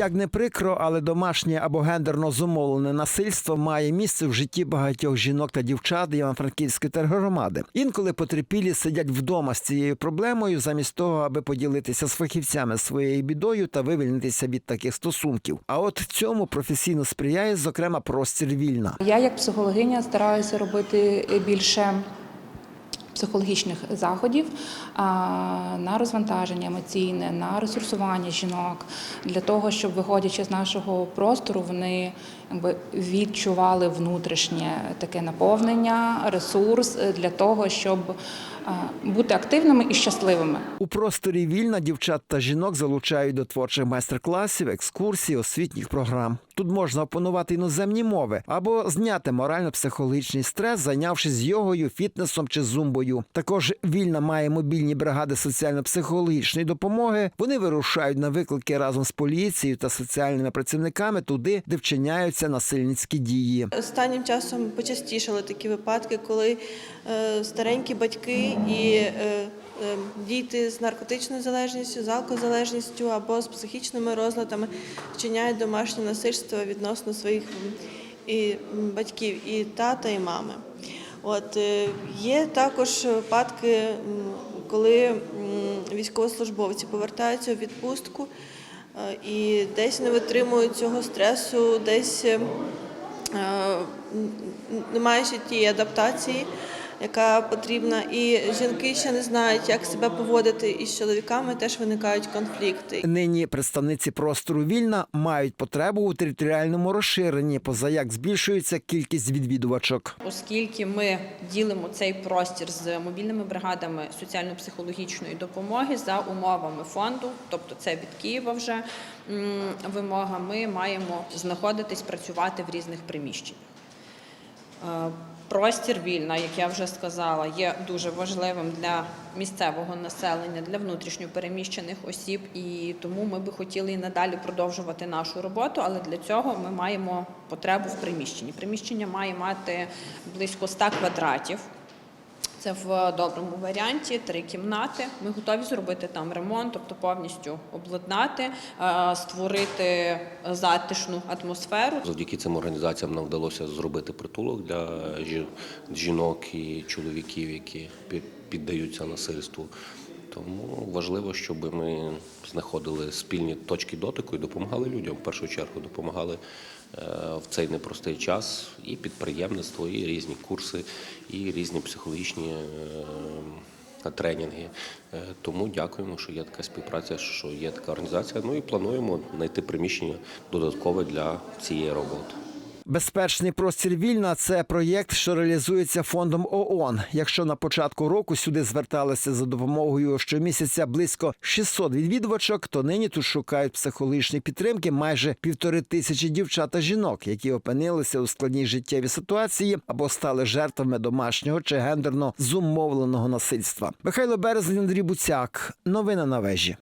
Як не прикро, але домашнє або гендерно зумовлене насильство має місце в житті багатьох жінок та дівчат Івано-Франківської тергромади. Інколи потерпілі сидять вдома з цією проблемою, замість того, аби поділитися з фахівцями своєю бідою та вивільнитися від таких стосунків. А от цьому професійно сприяє, зокрема, простір вільна. Я як психологиня стараюся робити більше психологічних заходів на розвантаження емоційне, на ресурсування жінок для того, щоб виходячи з нашого простору, вони якби відчували внутрішнє таке наповнення, ресурс е, для того, щоб бути активними і щасливими. У просторі вільна дівчат та жінок залучають до творчих майстер-класів, екскурсій, освітніх програм. Тут можна опанувати іноземні мови або зняти морально-психологічний стрес, зайнявшись йогою, фітнесом чи зумбою. Також вільна має мобільні бригади соціально-психологічної допомоги. Вони вирушають на виклики разом з поліцією та соціальними працівниками туди, де вчиняються насильницькі дії. Останнім часом почастішали такі випадки, коли е, старенькі батьки і е, е, діти з наркотичною залежністю, з алкозалежністю або з психічними розладами вчиняють домашнє насильство відносно своїх і, батьків, і тата, і мами. От е, є також випадки, коли військовослужбовці повертаються у відпустку е, і десь не витримують цього стресу, десь не маючи тієї адаптації, яка потрібна. І жінки ще не знають, як себе поводити, і з чоловіками теж виникають конфлікти. Нині представниці простору вільна мають потребу у територіальному розширенні, позаяк збільшується кількість відвідувачок. Оскільки ми ділимо цей простір з мобільними бригадами соціально-психологічної допомоги за умовами фонду, тобто це від Києва вже вимога, ми маємо знаходитись, працювати в різних приміщеннях. Простір вільна, як я вже сказала, є дуже важливим для місцевого населення, для внутрішньопереміщених осіб, і тому ми би хотіли і надалі продовжувати нашу роботу, але для цього ми маємо потребу в приміщенні. Приміщення має мати близько 100 квадратів. Це в доброму варіанті, три кімнати. Ми готові зробити там ремонт, тобто повністю обладнати, е, створити затишну атмосферу. Завдяки цим організаціям нам вдалося зробити притулок для жінок і чоловіків, які пі- піддаються насильству. Тому важливо, щоб ми знаходили спільні точки дотику і допомагали людям. В першу чергу допомагали е, в цей непростий час і підприємництво, і різні курси, і різні психологічні е, тренінги. Е, Тому дякуємо, що є така співпраця, що є така організація. Ну і плануємо знайти приміщення додаткове для цієї роботи. Безпечний простір вільна це проєкт, що реалізується фондом ООН. Якщо на початку року сюди зверталися за допомогою щомісяця близько 600 відвідувачок, то нині тут шукають психологічної підтримки майже півтори тисячі дівчат та жінок, які опинилися у складній життєвій ситуації або стали жертвами домашнього чи гендерно зумовленого насильства. Михайло Березень, Андрій Буцяк. Новини на вежі.